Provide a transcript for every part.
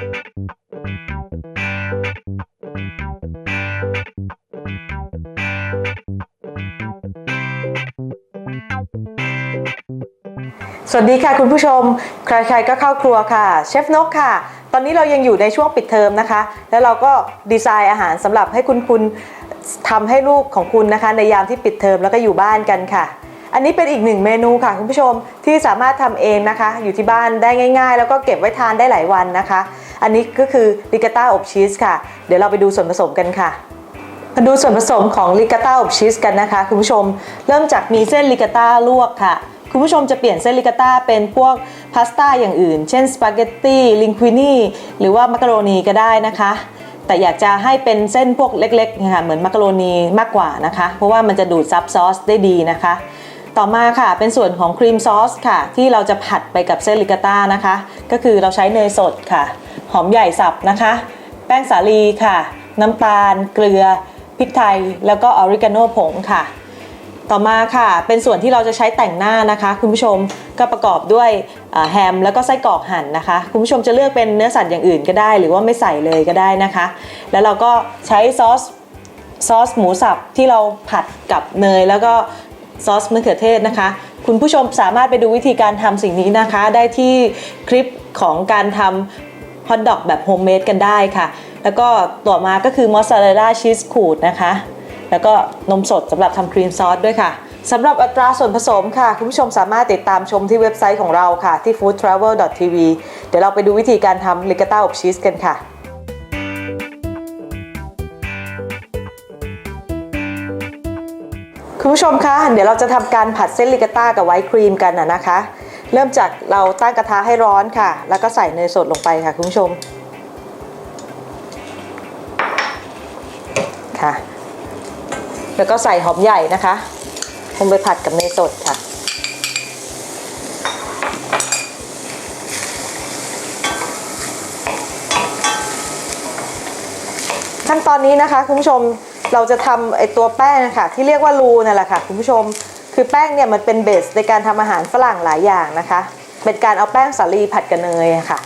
สวัสดีค่ะคุณผู้ชม ใครๆก็เข้าครัวค่ะ เชฟนกค่ะ ตอนนี้เรายังอยู่ในช่วงปิดเทอมนะคะ แล้วเราก็ดีไซน์อาหารสำหรับให้คุณคุณทำให้ลูกของคุณนะคะ ในยามที่ปิดเทอมแล้วก็อยู่บ้านกันค่ะ อันนี้เป็นอีกหนึ่งเมนูค่ะคุณผู้ชมที่สามารถทำเองนะคะ อยู่ที่บ้านได้ง่าย ๆ แล้วก็เก็บไว้ทานได้หลายวันนะคะ อันนี้ก็คือริกาต้าอบชีสค่ะ เดี๋ยวเราไปดูส่วนผสมกันค่ะมาดูส่วนผสมของริกาต้าอบชีสกันนะคะคุณผู้ชม เริ่มจากมีเส้นริกาต้าลวกค่ะ คุณผู้ชมจะเปลี่ยนเส้นริกาต้าเป็นพวกพาสต้าอย่างอื่น เช่นสปาเกตตี้ลิงควินี่หรือว่ามักกะโรนีก็ได้นะคะ แต่อยากจะให้เป็นเส้นพวกเล็กๆนะคะเหมือนมักกะโรนีมากกว่านะคะ เพราะว่ามันจะดูดซับซอสได้ดีนะคะ ต่อมาค่ะเป็นส่วนของครีมซอสค่ะ ที่เราจะผัดไปกับเส้นริกาต้านะคะ ก็คือเราใช้เนยสดค่ะ หอมใหญ่สับนะคะ แป้งสาลีค่ะ น้ำตาล เกลือพริกไทย แล้วก็ออริกาโนผงค่ะ ต่อมาค่ะ เป็นส่วนที่เราจะใช้แต่งหน้านะคะ คุณผู้ชมก็ประกอบด้วยแฮมแล้วก็ไส้กรอกหั่นนะคะ คุณผู้ชมจะเลือกเป็นเนื้อสัตว์อย่างอื่นก็ได้ หรือว่าไม่ใส่เลยก็ได้นะคะ แล้วเราก็ใช้ซอสซอสหมูสับที่เราผัดกับเนยแล้วก็ ซอสมะเขือเทศนะคะ คุณผู้ชมสามารถไปดูวิธีการทำสิ่งนี้นะคะ ได้ที่คลิปของการทำฮอทดอกแบบโฮมเมดกันได้ค่ะ แล้วก็ต่อมาก็คือมอสซาเรลล่าชีสขูดนะคะ แล้วก็นมสดสำหรับทำครีมซอสด้วยค่ะสำหรับอัตราส่วนผสมค่ะ คุณผู้ชมสามารถติดตามชมที่เว็บไซต์ของเราค่ะ ที่ foodtravel.tv เดี๋ยวเราไปดูวิธีการทำลิกาต้าอบชีสกันค่ะ คุณผู้ชมคะเดี๋ยวเราจะทำการผัดเส้นลิกาต้ากับไวท์ครีมกันนะนะคะ เริ่มจากเราตั้งกระทะให้ร้อนค่ะ แล้วก็ใส่เนยสดลงไปค่ะคุณผู้ชมค่ะ แล้วก็ใส่หอมใหญ่นะคะลงไปผัดกับเนยสดค่ะขั้นตอนนี้นะคะคุณผู้ชม เราจะทำไอตัวแป้งนะคะที่เรียกว่ารูนั่นแหละค่ะคุณผู้ชม คือแป้งเนี่ยมันเป็นเบสในการทำอาหารฝรั่งหลายอย่างนะคะ เป็นการเอาแป้งสาลีผัดกับเนยะค่ะ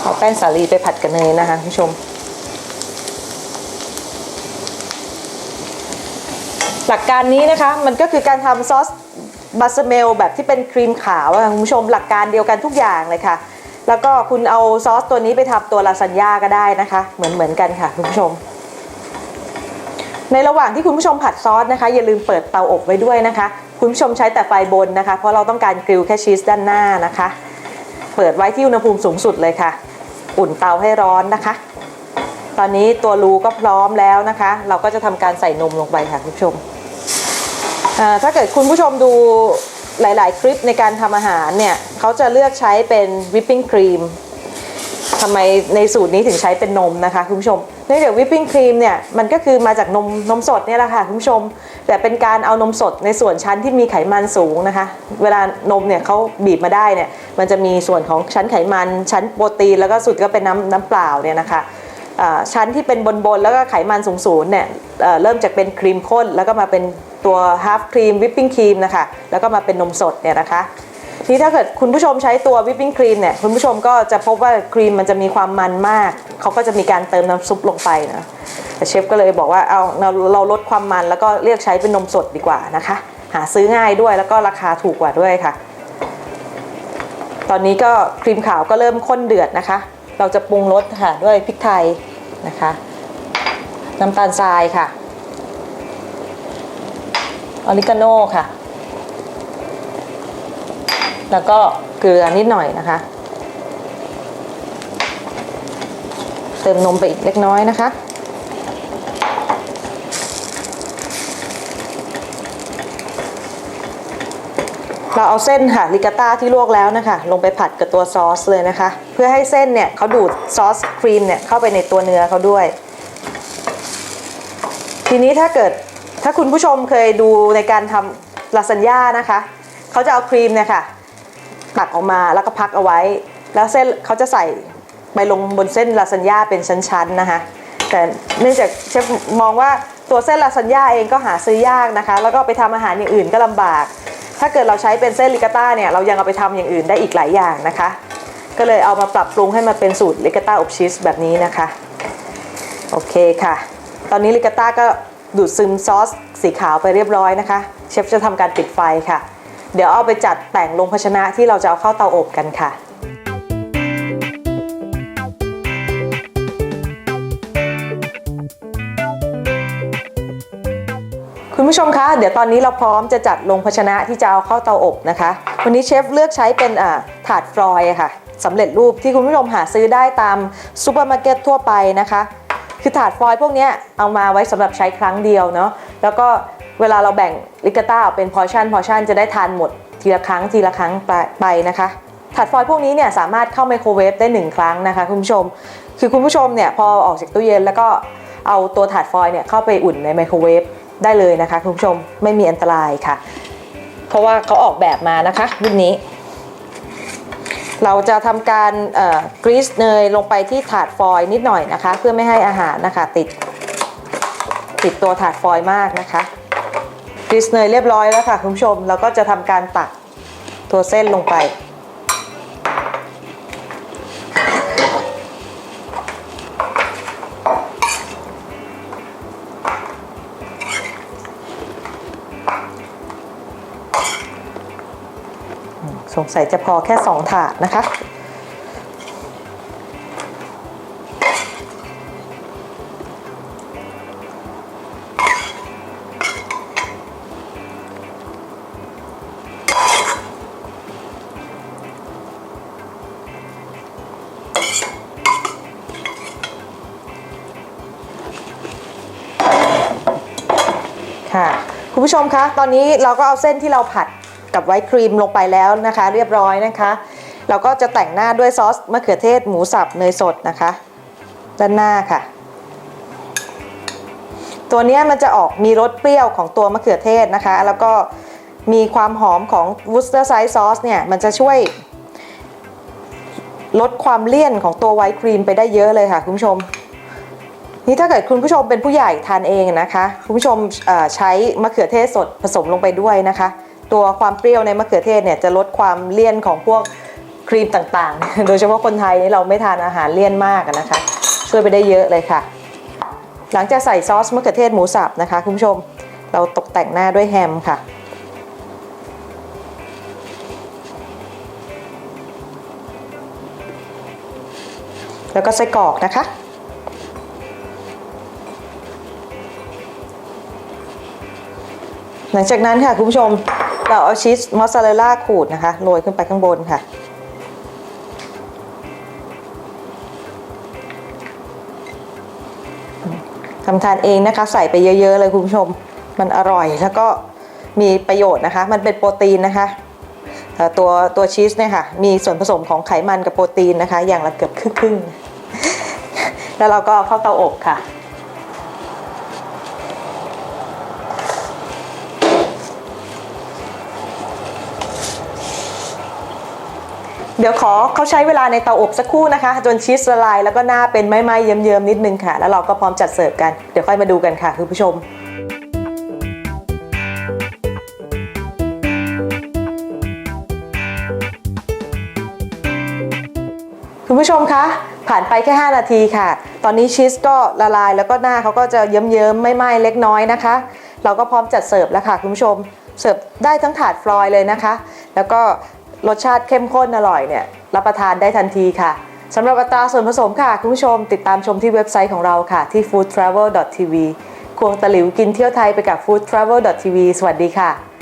เอาแป้งสาลีไปผัดกับเนยนะคะคุณผู้ชม หลักการนี้นะคะมันก็คือการทำซอสบัสเมลแบบที่เป็นครีมขาวค่ะคุณผู้ชมหลักการเดียวกันทุกอย่างเลยค่ะ แล้วก็คุณเอาซอสตัวนี้ไปทำตัวลาซานญ่าก็ได้นะคะ เหมือนเหมือนกันค่ะคุณผู้ชม ในระหว่างที่คุณผู้ชมผัดซอสนะคะ อย่าลืมเปิดเตาอบไว้ด้วยนะคะ คุณผู้ชมใช้แต่ไฟบนนะคะ เพราะเราต้องการกริลแค่ชีสด้านหน้านะคะ เปิดไว้ที่อุณหภูมิสูงสุดเลยค่ะ อุ่นเตาให้ร้อนนะคะ ตอนนี้ตัวรูก็พร้อมแล้วนะคะ เราก็จะทำการใส่นมลงไปค่ะคุณผู้ชมถ้าเกิดคุณผู้ชมดู หลาย ๆ คลิปในการทำอาหารเนี่ยเขาจะเลือกใช้เป็นวิปปิ้งครีมทำไมในสูตรนี้ถึงใช้เป็นนมนะคะคุณผู้ชมเนื่องจากวิปปิ้งครีมเนี่ยมันก็คือมาจากนมนมสดเนี่ยแหละค่ะคุณผู้ชม แต่เป็นการเอานมสดในส่วนชั้นที่มีไขมันสูงนะคะ เวลานมเนี่ยเขาบีบมาได้เนี่ยมันจะมีส่วนของชั้นไขมันชั้นโปรตีนแล้วก็สุดก็เป็นน้ำน้ำเปล่าเนี่ยนะคะ ชั้นที่เป็นบนๆแล้วก็ไขมันสูงๆเนี่ยเเริ่มจากเป็นครีมข้น แล้วก็มาเป็นตัวฮาฟครีมวิปปิ้งครีมนะคะแล้วก็มาเป็นนมสดเนี่ยนะคะทีถ้าเกิดคุณผู้ชมใช้ตัววิปปิ้งครีมเนี่ยคุณผู้ชมก็จะพบว่าครีมมันจะมีความมันมาก เขาก็จะมีการเติมน้ำซุปลงไปนะแต่เชฟก็เลยบอกว่าเอาเราเราลดความมันแล้วก็เรียกใช้เป็นนมสดดีกว่านะคะ หาซื้อง่ายด้วยแล้วก็ราคาถูกกว่าด้วยค่ะ ตอนนี้ก็ครีมขาวก็เริ่มข้นเดือดนะคะ เราจะปรุงรสค่ะด้วยพริกไทยนะคะ น้ำตาลทรายค่ะ ออริกาโน่ค่ะ แล้วก็เกลือนิดหน่อยนะคะ เติมนมไปอีกเล็กน้อยนะคะ เราเอาเส้นค่ะริกาต้าที่ลวกแล้วนะคะลงไปผัดกับตัวซอสเลยนะคะ เพื่อให้เส้นเนี่ยเขาดูดซอสครีมเนี่ยเข้าไปในตัวเนื้อเขาด้วย ทีนี้ถ้าเกิดถ้าคุณผู้ชมเคยดูในการทำลาซานญ่านะคะเขาจะเอาครีมเนี่ยค่ะตักออกมาแล้วก็พักเอาไว้ แล้วเส้นเขาจะใส่ไปลงบนเส้นลาซานญ่าเป็นชั้นๆนะคะแต่เนื่องจากเชฟมองว่าตัวเส้นลาซานญ่าเองก็หาซื้อยากนะคะ แล้วก็ไปทำอาหารอย่างอื่นก็ลำบากถ้าเกิดเราใช้เป็นเส้นริกาต้าเนี่ยเรายังเอาไปทำอย่างอื่นได้อีกหลายอย่างนะคะ ก็เลยเอามาปรับปรุงให้มันเป็นสูตรลิกาต้าอบชีสแบบนี้นะคะโอเคค่ะ ตอนนี้ลิกาต้าก็ดูดซึมซอสสีขาวไปเรียบร้อยนะคะ เชฟจะทำการปิดไฟค่ะ เดี๋ยวเอาไปจัดแต่งลงภาชนะที่เราจะเอาเข้าเตาอบกันค่ะ คุณผู้ชมคะ เดี๋ยวตอนนี้เราพร้อมจะจัดลงภาชนะที่จะเอาเข้าเตาอบนะคะ วันนี้เชฟเลือกใช้เป็นถาดฟลอยด์ค่ะสำเร็จรูปที่คุณผู้ชมหาซื้อได้ตามซูเปอร์มาร์เก็ตทั่วไปนะคะ คือถาดฟลอยด์พวกนี้เอามาไว้สำหรับใช้ครั้งเดียวเนาะแล้วก็เวลาเราแบ่งลิกาต้าออกเป็นพอชั่นพอชั่นจะได้ทานหมดทีละครั้งทีละครั้งไปไปนะคะถาดฟอยด์พวกนี้เนี่ยสามารถเข้าไมโครเวฟได้หนึ่งครั้งนะคะคุณผู้ชม คือคุณผู้ชมเนี่ยพอออกจากตู้เย็นแล้วก็เอาตัวถาดฟอยด์เนี่ยเข้าไปอุ่นในไมโครเวฟ ได้เลยนะคะคุณผู้ชมไม่มีอันตรายค่ะ เพราะว่าเขาออกแบบมานะคะรุ่นนี้ เราจะทำการกรีซเนยลงไปที่ถาดฟอยล์นิดหน่อยนะคะ เพื่อไม่ให้อาหารนะคะติดติดตัวถาดฟอยล์มากนะคะกรีซเนยเรียบร้อยแล้วค่ะคุณผู้ชมเราก็จะทำการตักตัวเส้นลงไป สงสัยจะพอแค่ 2 ถาดนะคะ ค่ะ คุณผู้ชมคะ ตอนนี้เราก็เอาเส้นที่เราผัด กับไวท์ครีมลงไปแล้วนะคะ เรียบร้อยนะคะ เราก็จะแต่งหน้าด้วยซอสมะเขือเทศหมูสับเนยสดนะคะ ด้านหน้าค่ะ ตัวนี้มันจะออกมีรสเปรี้ยวของตัวมะเขือเทศนะคะ แล้วก็มีความหอมของวูสเตอร์ไซส์ซอสเนี่ย มันจะช่วยลดความเลี่ยนของตัวไวท์ครีมไปได้เยอะเลยค่ะคุณผู้ชม นี่ถ้าเกิดคุณผู้ชมเป็นผู้ใหญ่ทานเองนะคะ คุณผู้ชมใช้มะเขือเทศสดผสมลงไปด้วยนะคะ ตัวความเปรี้ยวในมะเขือเทศเนี่ยจะลดความเลี่ยนของพวกครีมต่างๆ โดยเฉพาะคนไทยนี่เราไม่ทานอาหารเลี่ยนมากนะคะ ช่วยไปได้เยอะเลยค่ะ หลังจากใส่ซอสมะเขือเทศหมูสับนะคะคุณผู้ชม เราตกแต่งหน้าด้วยแฮมค่ะแล้วก็ไส้กรอกนะคะ หลังจากนั้นค่ะคุณผู้ชม เราเอาชีสมอสซาเรลล่าขูดนะคะโรยขึ้นไปข้างบนค่ะ ทำทานเองนะคะ ใส่ไปเยอะๆเลยคุณผู้ชม มันอร่อยแล้วก็มีประโยชน์นะคะ มันเป็นโปรตีนนะคะตัวตัวชีสเนี่ยค่ะ มีส่วนผสมของไขมันกับโปรตีนนะคะ อย่างละเกือบครึ่งๆแล้วเราก็เข้าเตาอบค่ะ เดี๋ยวขอเขาใช้เวลาในเตาอบสักครู่นะคะ จนชีสละลายแล้วก็หน้าเป็นไม้ๆเยิ้มๆนิดนึงค่ะ แล้วเราก็พร้อมจัดเสิร์ฟกัน เดี๋ยวค่อยมาดูกันค่ะคุณผู้ชมคุณผู้ชมคะผ่านไปแค่ 5 นาทีค่ะ ตอนนี้ชีสก็ละลายแล้วก็หน้าเขาก็จะเยิ้มๆไม่ไหม้เล็กน้อยนะคะ เราก็พร้อมจัดเสิร์ฟแล้วค่ะคุณผู้ชมเสิร์ฟได้ทั้งถาดฟลอยเลยนะคะ แล้วก็ รสชาติเข้มข้นอร่อยเนี่ยรับประทานได้ทันทีค่ะสำหรับอัตราส่วนผสมค่ะ คุณผู้ชมติดตามชมที่เว็บไซต์ของเราค่ะ ที่ foodtravel.tv ควงตะหลิวกินเที่ยวไทยไปกับ foodtravel.tv สวัสดีค่ะ